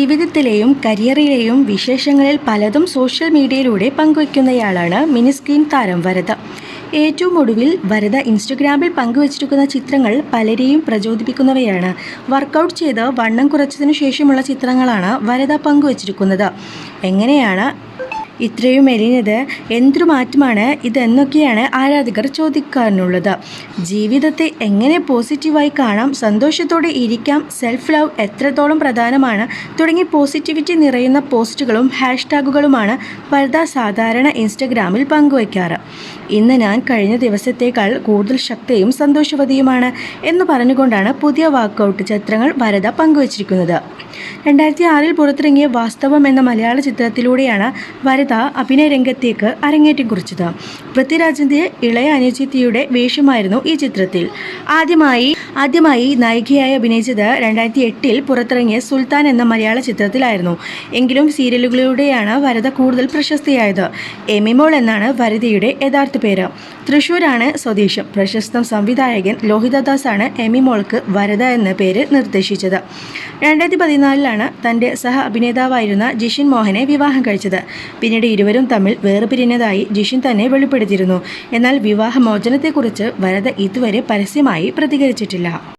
ജീവിതത്തിലെയും കരിയറിലെയും വിശേഷങ്ങളിൽ പലതും സോഷ്യൽ മീഡിയയിലൂടെ പങ്കുവയ്ക്കുന്നയാളാണ് mini screen താരം വരദ ഏറ്റവും ഒടുവിൽ വരദ ഇൻസ്റ്റഗ്രാമിൽ പങ്കുവച്ചിരിക്കുന്ന ചിത്രങ്ങൾ പലരെയും പ്രചോദിപ്പിക്കുന്നവയാണ്. വർക്കൗട്ട് ചെയ്ത് വണ്ണം കുറച്ചതിനു ശേഷമുള്ള ചിത്രങ്ങളാണ് വരദ പങ്കുവച്ചിരിക്കുന്നത്. എങ്ങനെയാണ് ഇത്രയും എരിഞ്ഞത് എന്തൊരു മാറ്റമാണ് ഇതെന്നൊക്കെയാണ് ആരാധകർ ചോദിക്കാനുള്ളത്. ജീവിതത്തെ എങ്ങനെ പോസിറ്റീവായി കാണാം സന്തോഷത്തോടെ ഇരിക്കാം സെൽഫ് ലവ് എത്രത്തോളം പ്രധാനമാണ് തുടങ്ങി പോസിറ്റിവിറ്റി നിറയുന്ന പോസ്റ്റുകളും ഹാഷ്ടാഗുകളുമാണ് വരദ സാധാരണ ഇൻസ്റ്റഗ്രാമിൽ പങ്കുവയ്ക്കാറ്. ഇന്ന് ഞാൻ കഴിഞ്ഞ ദിവസത്തേക്കാൾ കൂടുതൽ ശക്തിയും സന്തോഷവതിയുമാണ് എന്ന് പറഞ്ഞുകൊണ്ടാണ് പുതിയ വാക്കൗട്ട് ചിത്രങ്ങൾ വരദ പങ്കുവച്ചിരിക്കുന്നത്. രണ്ടായിരത്തി ആറിൽ പുറത്തിറങ്ങിയ വാസ്തവം എന്ന മലയാള ചിത്രത്തിലൂടെയാണ് വരത അഭിനയ രംഗത്തേക്ക് അരങ്ങേറ്റം കുറിച്ചത്. പൃഥ്വിരാജിന്റെ ഇളയ അനുജിത്തിയുടെ വേഷമായിരുന്നു ഈ ചിത്രത്തിൽ. ആദ്യമായി ആദ്യമായി നായികയായി അഭിനയിച്ചത് രണ്ടായിരത്തി എട്ടിൽ പുറത്തിറങ്ങിയ സുൽത്താൻ എന്ന മലയാള ചിത്രത്തിലായിരുന്നു. എങ്കിലും സീരിയലുകളിലൂടെയാണ് വരത കൂടുതൽ പ്രശസ്തിയായത്. എമിമോൾ എന്നാണ് വരതയുടെ യഥാർത്ഥ പേര്. തൃശ്ശൂരാണ് സ്വദേശം. പ്രശസ്ത സംവിധായകൻ ലോഹിതദാസാണ് എമിമോൾക്ക് വരത എന്ന പേര് നിർദ്ദേശിച്ചത്. രണ്ടായിരത്തി പതിനാലിലാണ് തന്റെ സഹ അഭിനേതാവായിരുന്ന ജിഷിൻ മോഹനെ വിവാഹം കഴിച്ചത്. പിന്നീട് ഇരുവരും തമ്മിൽ വേർപിരിഞ്ഞതായി ജിഷിൻ തന്നെ വെളിപ്പെടുത്തിയിരുന്നു. എന്നാൽ വിവാഹമോചനത്തെക്കുറിച്ച് വരദ ഇതുവരെ പരസ്യമായി പ്രതികരിച്ചിട്ടില്ല.